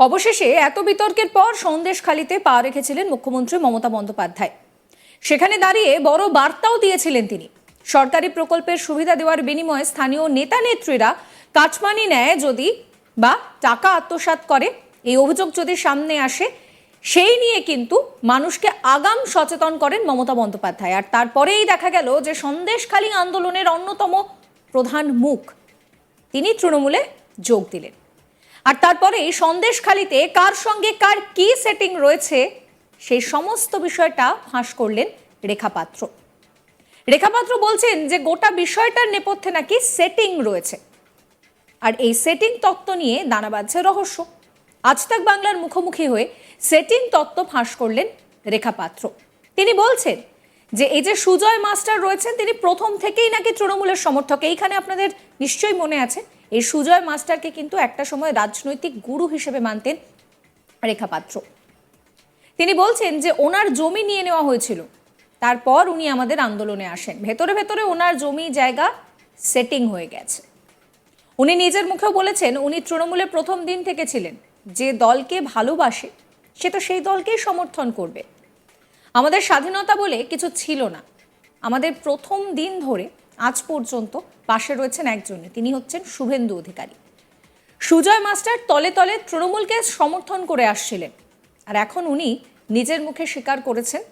অবশেষে এত বিতর্কের পর সন্দেশখালিতে পা রেখেছিলেন মুখ্যমন্ত্রী মমতা বন্দ্যোপাধ্যায়। সেখানে দাঁড়িয়ে বড় বার্তাও দিয়েছিলেন তিনি। সরকারি প্রকল্পের সুবিধা দেওয়ার বিনিময়ে স্থানীয় নেতা নেত্রীরা কাটমানি নেয় যদি বা টাকা আত্মসাৎ করে। এই অভিযোগ যদি সামনে আসে, সেই নিয়ে কিন্তু মানুষকে আগাম সচেতন করেন মমতা বন্দ্যোপাধ্যায়। আর তারপরেই দেখা গেল যে সন্দেশখালী আন্দোলনের অন্যতম প্রধান মুখ, তিনি তৃণমূলে যোগ দিলেন। আর তারপরে সন্দেশখালিতে কার সঙ্গে কার কি সেটিং রয়েছে, সেই সমস্ত বিষয়টা ফাঁস করলেন রেখাপাত্র রেখাপাত্র বলছেন যে গোটা বিষয়টার নেপথ্যে নাকি সেটিং রয়েছে। আর এই সেটিং তত্ত্ব নিয়ে দানা বাঁধছে রহস্য। আজ তাক বাংলার মুখোমুখি হয়ে সেটিং তত্ত্ব ফাঁস করলেন রেখাপাত্র তিনি বলছেন যে এই যে সুজয় মাস্টার রয়েছেন, তিনি প্রথম থেকেই নাকি তৃণমূলের সমর্থক। এইখানে আপনাদের নিশ্চয়ই মনে আছে। এই সুজয় মাস্টারকে কিন্তু একটা সময় রাজনৈতিক গুরু হিসেবে মানতেন রেখা পাত্র। তিনি বলছেন যে ওনার জমি নিয়ে নেওয়া হয়েছিল। তারপর উনি আমাদের আন্দোলনে আসেন। ভেতরে ভেতরে ওনার জমি জায়গা সেটিং হয়ে গেছে। উনি নিজের মুখেও বলেছেন, উনি তৃণমূলে প্রথম দিন থেকে ছিলেন। যে দলকে ভালোবাসে, সে তো সেই দলকেই সমর্থন করবে। আমাদের স্বাধীনতা বলে কিছু ছিল না। আমাদের প্রথম দিন ধরে আজ পর্যন্ত পাশে রয়েছেন একজনই তিনি হচ্ছেন শুভেন্দু অধিকারী। সুজয় মাস্টার তলে তলে তৃণমূলকে সমর্থন করে আসছিলেন আর এখন উনি নিজের মুখে স্বীকার করেছেন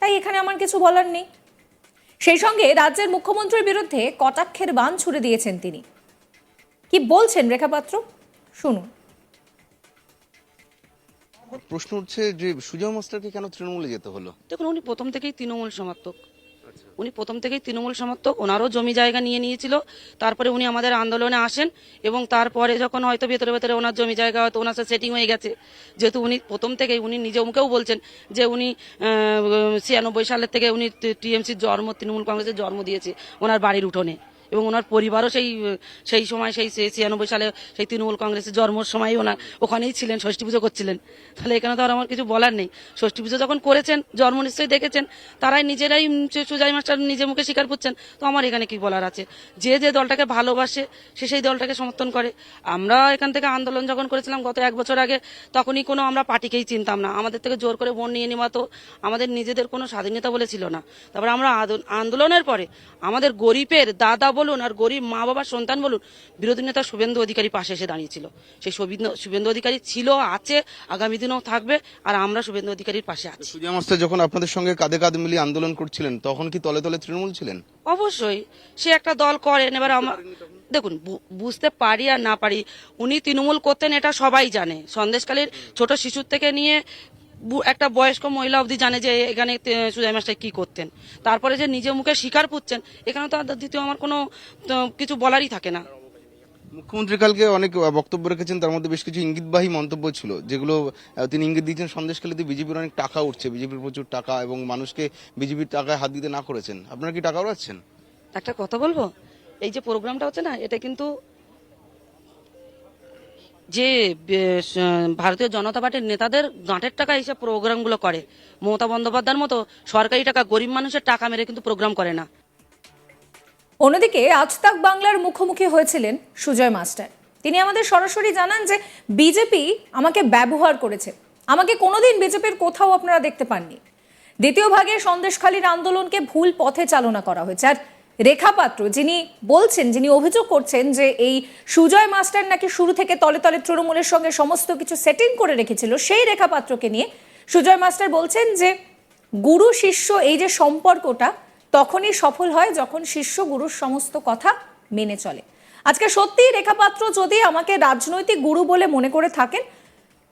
তাই এখানে আমার কিছু বলার নেই। সেই সঙ্গে রাজ্যের মুখ্যমন্ত্রীর বিরুদ্ধে কটাক্ষের বান ছুড়ে দিয়েছেন তিনি। কি বলছেন রেখাপাত্র শুনুন। প্রশ্ন উঠছে যে সুজয় মাস্টারকে কেন তৃণমূলে যেতে হলো? দেখুন উনি প্রথম থেকেই তৃণমূল সমর্থক। উনি প্রথম থেকেই তৃণমূল সমর্থক, ওনারও জমি জায়গা নিয়ে নিয়েছিল। তারপরে উনি আমাদের আন্দোলনে আসেন এবং তারপরে যখন হয়তো ভেতরে ভেতরে ওনার জমি জায়গা হয়তো ওনার সাথে সেটিং হয়ে গেছে, যেহেতু উনি প্রথম থেকেই, উনি নিজে মুখেও বলছেন যে উনি ছিয়ানব্বই সালের থেকে উনি টিএমসির জন্ম, তৃণমূল কংগ্রেসের জন্ম দিয়েছে, ওনার বাড়ির উঠোনে। এবং ওনার পরিবারও সেই সেই সময়, সেই ছিয়ানব্বই সালে সেই তৃণমূল কংগ্রেসের জন্মর সময় ওনার ওখানেই ছিলেন, ষষ্ঠী পুজো করছিলেন। তাহলে এখানে তো আর আমার কিছু বলার নেই। ষষ্ঠী পুজো যখন করেছেন, জন্ম নিশ্চয়ই দেখেছেন, তারাই নিজেরাই সুজাই মাস্টার নিজে মুখে স্বীকার করছেন, তো আমার এখানে কি বলার আছে? যে যে দলটাকে ভালোবাসে, সে সেই দলটাকে সমর্থন করে। আমরা এখান থেকে আন্দোলন যখন করেছিলাম গত এক বছর আগে, তখনই কোনো আমরা পার্টিকেই চিনতাম না। আমাদের থেকে জোর করে বোন নিয়ে নেওয়া তো আমাদের নিজেদের কোনো স্বাধীনতা বলে ছিল না। তারপরে আমরা আন্দোলনের পরে আমাদের গরিবের দাদা বলুন আর গরিব মা বাবার সন্তান বলুন বিরোধী নেতা শুভেন্দু অধিকারী পাশে এসে দাঁড়িয়েছিল। সেই শুভেন্দু- অধিকারী ছিল আছে আগামী দিনেও থাকবে আর আমরা শুভেন্দু অধিকারীর পাশে আছি। যখন আপনাদের সঙ্গে কাঁধে কাঁধ মিলিয়ে আন্দোলন করছিলেন তখন কি তলে তলে তৃণমূল ছিলেন? অবশ্যই। সে একটা দল করেন এবার আমার দেখুন বুঝতে পারি আর না পারি উনি তৃণমূল করতেন এটা সবাই জানে। সন্দেশকালীর ছোট শিশুর থেকে নিয়ে একটা বয়স্ক মহিলা অবধি জানে যে এখানে সুজয় মাস্টার কি করতেন। তারপরে যে নিজে মুখে স্বীকার করছেন এখানে তো দ্বিতীয় আমার কোনো কিছু বলারই থাকে না। মুখ্যমন্ত্রী কালকে অনেক বক্তব্য রেখেছেন তার মধ্যে বেশ কিছু ইঙ্গিতবাহী মন্তব্য ছিল যেগুলো তিনি ইঙ্গিত দিয়েছেন সন্দেশখালীতে বিজেপির অনেক টাকা উঠছে বিজেপির প্রচুর টাকা এবং মানুষকে বিজেপির টাকায় হাত দিতে না করেছেন। আপনারা কি টাকা উড়াচ্ছেন? একটা কথা বলব? এই যে প্রোগ্রামটা হচ্ছে না এটা কিন্তু যে ভারতীয় জনতা পার্টির নেতাদের গাঁটের টাকা এইসব প্রোগ্রামগুলো করে। মমতা বন্দ্যোপাধ্যায়ের মতো সরকারি টাকা গরিব মানুষের টাকা মেরে কিন্তু প্রোগ্রাম করে না। অন্যদিকে আজ তাক বাংলার মুখোমুখি হয়েছিলেন সুজয় মাস্টার। তিনি আমাদের সরাসরি জানান যে, বিজেপি আমাকে ব্যবহার করেছে। আমাকে কোনোদিন বিজেপির কোথাও আপনারা দেখতে পাননি। দ্বিতীয় ভাগে সন্দেশখালীর আন্দোলনকে ভুল পথে চালনা করা হয়েছে। আর রেখা পাত্র, যিনি বলছেন, যিনি অভিযোগ করছেন যে এই সুজয় মাস্টার নাকি শুরু থেকে তলে তলে তৃণমূলের সঙ্গে সমস্ত কিছু সেটিং করে রেখেছিল, সেই রেখা পাত্রকে নিয়ে সুজয় মাস্টার বলছেন যে, গুরু, শিষ্য, এই যে সম্পর্কটা তখনই সফল হয় যখন শিষ্য গুরুর সমস্ত কথা মেনে চলে। আজকে সত্যিই রেখাপাত্র যদি আমাকে রাজনৈতিক গুরু বলে মনে করে থাকেন,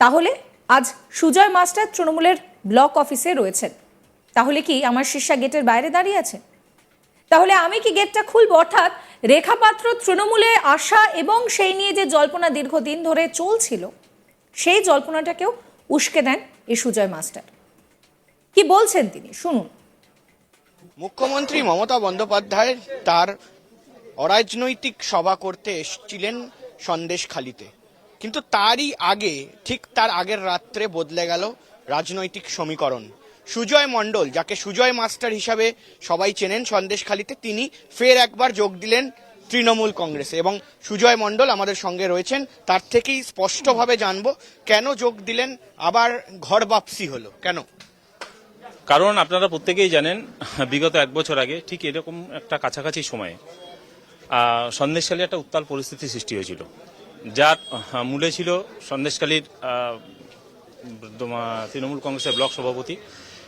তাহলে আজ সুজয় মাস্টার তৃণমূলের ব্লক অফিসে রয়েছেন। তাহলে কি আমার শিষ্যা গেটের বাইরে দাঁড়িয়ে আছে? তাহলে আমি কি গেটটা খুলবো? অর্থাৎ রেখাপাত্র তৃণমূলে আসা এবং সেই নিয়ে যে জল্পনা দীর্ঘদিন ধরে চলছিল, সেই জল্পনাটাকেও উস্কে দেন এই সুজয় মাস্টার। কি বলছেন তিনি? শুনুন। মুখ্যমন্ত্রী মমতা বন্দ্যোপাধ্যায় তার অরাজনৈতিক সভা করতে এসেছিলেন সন্দেশখালিতে কিন্তু তারই আগে, ঠিক তার আগের রাত্রে বদলে গেল রাজনৈতিক সমীকরণ। সুজয় মণ্ডল, যাকে সুজয় মাস্টার হিসাবে সবাই চেনেন, সন্দেশখালিতে তিনি ফের একবার যোগ দিলেন তৃণমূল কংগ্রেসে। এবং সুজয় মণ্ডল আমাদের সঙ্গে রয়েছেন, তার থেকেই স্পষ্টভাবে জানব কেন যোগ দিলেন, আবার ঘর বাপসি হলো, কেন? কারণ আপনারা প্রত্যেকেই জানেন, বিগত এক বছর আগে ঠিক এরকম একটা কাছাকাছি সময়ে সন্দেশখালী একটা উত্তাল পরিস্থিতি সৃষ্টি হয়েছিল। যার মূলে ছিল সন্দেশখালীর তৃণমূল কংগ্রেসের ব্লক সভাপতি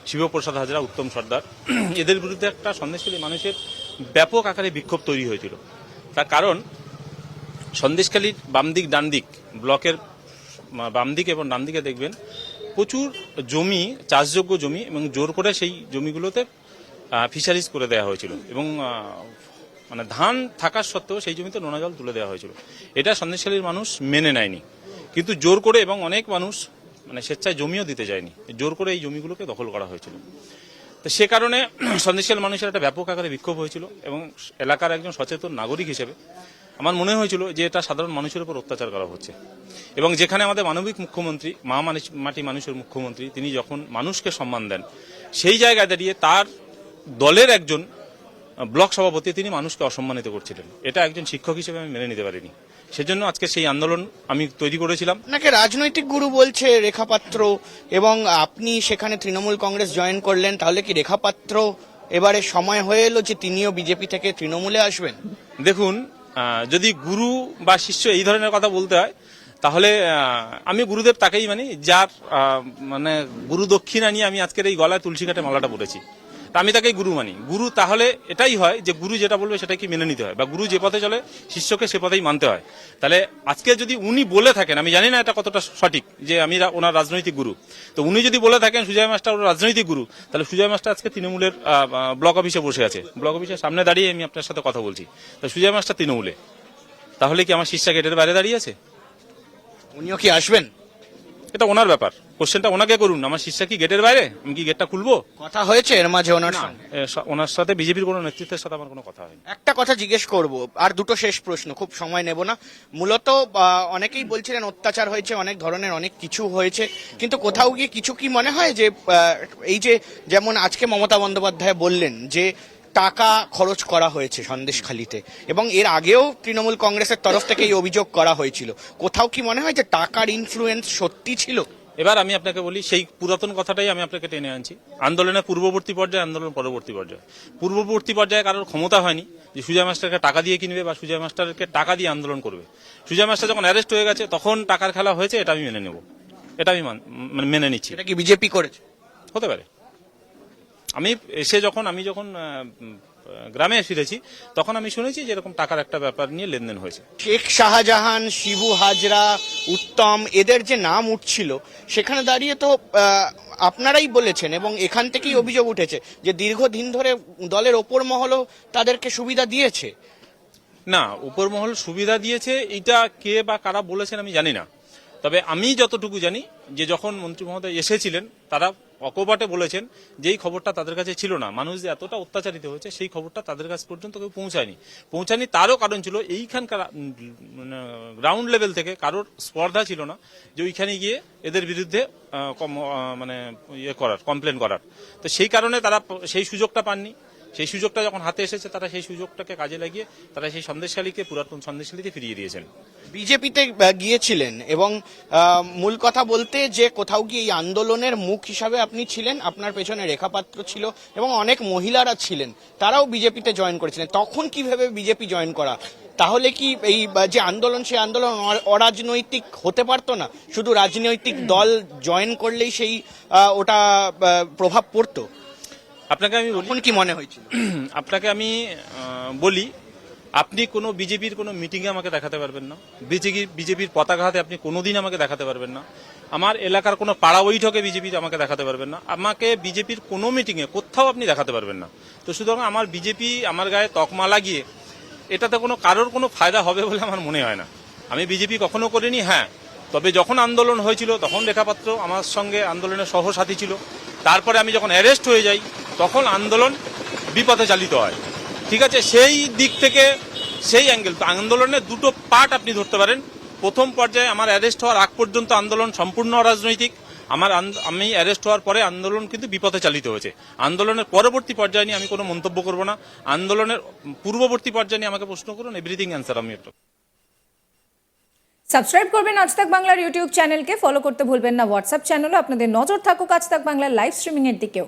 শিবপ্রসাদ হাজরা, উত্তম সর্দার। এদের বিরুদ্ধে একটা সন্দেশখালী মানুষের ব্যাপক আকারে বিক্ষোভ তৈরি হয়েছিল। তার কারণ, সন্দেশখালীর বাম দিক ডান দিক ব্লকের বাম দিকে এবং ডান দিকে দেখবেন, প্রচুর জমি, চাষযোগ্য জমি এবং জোর করে সেই জমিগুলোতে ফিশারিজ করে দেওয়া হয়েছিল এবং মানে ধান থাকার সত্ত্বেও সেই জমিতে নোনা জল তুলে দেওয়া হয়েছিল। এটা সন্দেশখালীর মানুষ মেনে নেয়নি। কিন্তু জোর করে এবং অনেক মানুষ মানে স্বেচ্ছায় জমিও দিতে যায়নি। জোর করে এই জমিগুলোকে দখল করা হয়েছিল। তো সে কারণে সন্দেশখালী মানুষের একটা ব্যাপক আকারে বিক্ষোভ হয়েছিল এবং এলাকার একজন সচেতন নাগরিক হিসেবে আমার মনে হয়েছিল যে এটা সাধারণ মানুষের উপর অত্যাচার করা হচ্ছে। এবং যেখানে আমাদের মানবিক মুখ্যমন্ত্রী, মা মানুষ মাটি মানুষের মুখ্যমন্ত্রী, তিনি যখন মানুষকে সম্মান দেন, সেই জায়গায় দাঁড়িয়ে তার দলের একজন ব্লক সভাপতি তিনি মানুষকে অসম্মানিত করছিলেন। এটা একজন শিক্ষক হিসেবে আমি মেনে নিতে পারিনি। সেজন্য আজকে সেই আন্দোলন আমি তৈরি করেছিলাম। আপনাকে রাজনৈতিক গুরু বলছে রেখাপাত্র এবং আপনি সেখানে তৃণমূল কংগ্রেস জয়েন করলেন তাহলে কি রেখাপাত্র এবারে সময় হয়ে এলো যে তিনিও বিজেপি থেকে তৃণমূলে আসবেন? দেখুন যদি গুরু বা শিষ্য এই ধরনের কথা বলতে হয় তাহলে আমি গুরুদেব তাকেই মানি যার মানে গুরু দক্ষিণা নিয়ে আমি আজকের এই গলায় তুলসী কাটে মালাটা পড়েছি তা আমি তাকেই গুরু মানি। গুরু তাহলে এটাই হয় যে গুরু যেটা বলবে সেটা কি মেনে নিতে হয় বা গুরু যে পথে চলে শিষ্যকে সে পথেই মানতে হয়। তাহলে আজকে যদি উনি বলে থাকেন, আমি জানি না এটা কতটা সঠিক যে আমি ওনার রাজনৈতিক গুরু। তো উনি যদি বলে থাকেন সুজয় মাস্টার ওনার রাজনৈতিক গুরু, তাহলে সুজয় মাস্টার আজকে তৃণমূলের ব্লক অফিসে বসে আছে। ব্লক অফিসের সামনে দাঁড়িয়ে আমি আপনার সাথে কথা বলছি। তো সুজয় মাস্টার তৃণমূলে। তাহলে কি আমার শিষ্যা গেটের বাইরে দাঁড়িয়ে আছে? উনিও কি আসবেন? এটা ওনার ব্যাপার। কোশ্চেনটা ওনাকে করুন। আমার শিষ্যা কি গেটের বাইরে? আমি কি গেটটা খুলবো? কথা হয়েছে এর মাঝে ওনার সঙ্গে। এ, স- ওনার সাথে বিজেপির কোনো নেতৃত্বের সাথে আমার কোনো কথা হয়নি। একটা কথা জিজ্ঞেস করব আর দুটো শেষ প্রশ্ন খুব সময় নেব না। মূলত আহ, অনেকেই বলছিলেন অত্যাচার হয়েছে অনেক ধরনের অনেক কিছু হয়েছে কিন্তু কোথাও গিয়ে কিছু কি মনে হয় যে আহ, এই যে যেমন আজকে মমতা বন্দ্যোপাধ্যায় বললেন যে টাকা খরচ করা হয়েছে সন্দেশখালিতে। এবং এর আগেও তৃণমূল কংগ্রেসের তরফ থেকে এই অভিযোগ করা হয়েছিল। কোথাও কি মনে হয় যে টাকার ইনফ্লুয়েন্স সত্যি ছিল? এবার আমি আপনাকে বলি সেই পুরাতন কথাটাই আমি আপনাকে টেনে আনছি। আন্দোলনের পূর্ববর্তী পর্যায়ে আন্দোলন পরবর্তী পর্যায়ে। পূর্ববর্তী পর্যায়ে কারোর ক্ষমতা হয়নি যে সুজয় মাস্টারকে টাকা দিয়ে কিনবে বা সুজয় মাস্টারকে টাকা দিয়ে আন্দোলন করবে। সুজয় মাস্টার যখন অ্যারেস্ট হয়ে গেছে তখন টাকার খেলা হয়েছে এটা আমি মেনে নেব। এটা আমি মান- মানে মেনে নিচ্ছি। এটা কি বিজেপি করেছে? হতে পারে। আমি এসে যখন আমি যখন গ্রামে ফিরেছি তখন আমি শুনেছি যে এরকম টাকার একটা ব্যাপার নিয়ে লেনদেন হয়েছে। শেখ শাহজাহান শিবু হাজরা উত্তম এদের যে নাম উঠছিল সেখানে দাঁড়িয়ে তো আপনারাই বলেছেন এবং এখান থেকেই অভিযোগ উঠেছে যে দীর্ঘদিন ধরে দলের ওপর মহলও তাদেরকে সুবিধা দিয়েছে। না উপরমহল সুবিধা দিয়েছে এটা কে বা কারা বলেছেন আমি জানি না। তবে আমি যতটুকু জানি যে যখন মন্ত্রী মহোদয় এসেছিলেন তারা অকপটে বলেছেন, যেই খবরটা তাদের কাছে ছিল না। মানুষ যে এতটা অত্যাচারিত হয়েছে, সেই খবরটা তাদের কাছ পর্যন্ত কেউ পৌঁছায়নি। পৌঁছায়নি তারও কারণ ছিল এইখানকার গ্রাউন্ড লেভেল থেকে কারোর স্পর্ধা ছিল না যে ওইখানে গিয়ে এদের বিরুদ্ধে মানে ইয়ে করার কমপ্লেন করার। তো সেই কারণে তারা সেই সুযোগটা পাননি। সেই সুযোগটা যখন হাতে এসেছে, তারা সেই সুযোগটাকে কাজে লাগিয়ে তারা সেই সন্দেশখালীকে, পুরাতন সন্দেশখালীতে ফিরিয়ে দিয়েছেন। বিজেপিতে গিয়েছিলেন এবং মূল কথা বলতে যে কোথাও গিয়ে এই আন্দোলনের মুখ হিসাবে আপনি ছিলেন, আপনার পেছনে রেখাপাত্র ছিল এবং অনেক মহিলারা ছিলেন, তারাও বিজেপিতে জয়েন করেছিলেন। তখন কীভাবে বিজেপি জয়েন করা? তাহলে কি এই যে আন্দোলন, সেই আন্দোলন অরাজনৈতিক হতে পারতো না? শুধু রাজনৈতিক দল জয়েন করলেই সেই ওটা প্রভাব পড়তো? আপনাকে আমি বলি কি মনে হয়েছিল? আপনাকে আমি বলি আপনি কোনো বিজেপির কোনো মিটিংয়ে আমাকে দেখাতে পারবেন না। বিজেপি বিজেপির পতাকা হাতে আপনি কোনোদিন আমাকে দেখাতে পারবেন না। আমার এলাকার কোনো পাড়া বৈঠকে বিজেপির আমাকে দেখাতে পারবেন না। আমাকে বিজেপির কোনো মিটিংয়ে কোথাও আপনি দেখাতে পারবেন না। তো সুতরাং আমার বিজেপি আমার গায়ে তকমা লাগিয়ে এটাতে কোনো কারোর কোনো ফায়দা হবে বলে আমার মনে হয় না। আমি বিজেপি কখনো করিনি হ্যাঁ। তবে যখন আন্দোলন হয়েছিল তখন রেখাপাত্র আমার সঙ্গে আন্দোলনের সহসাথী ছিল। তারপরে আমি যখন অ্যারেস্ট হয়ে যাই তখন আন্দোলন বিপথে চালিত হয়। ঠিক আছে? সেই দিক থেকে, সেই অ্যাঙ্গেল আন্দোলনের দুটো পার্ট আপনি ধরতে পারেন। প্রথম পর্যায়ে আমার অ্যারেস্ট হওয়ার আগ পর্যন্ত আন্দোলন সম্পূর্ণ অরাজনৈতিক। আমার আমি অ্যারেস্ট হওয়ার পরে আন্দোলন কিন্তু বিপথে চালিত হয়েছে। আন্দোলনের পরবর্তী পর্যায়ে নিয়ে আমি কোনো মন্তব্য করব না। আন্দোলনের পূর্ববর্তী পর্যায়ে নিয়ে আমাকে প্রশ্ন করুন। এভরিথিং অ্যান্সার আমি একটা সাবস্ক্রাইব করবেন আজ তাক বাংলার ইউটিউব চ্যানেলকে ফলো করতে ভুলবেন না। হোয়াটসঅ্যাপ চ্যানেলও আপনাদের নজর থাকুক আজ তাক বাংলার লাইভ স্ট্রিমিংয়ের দিকেও।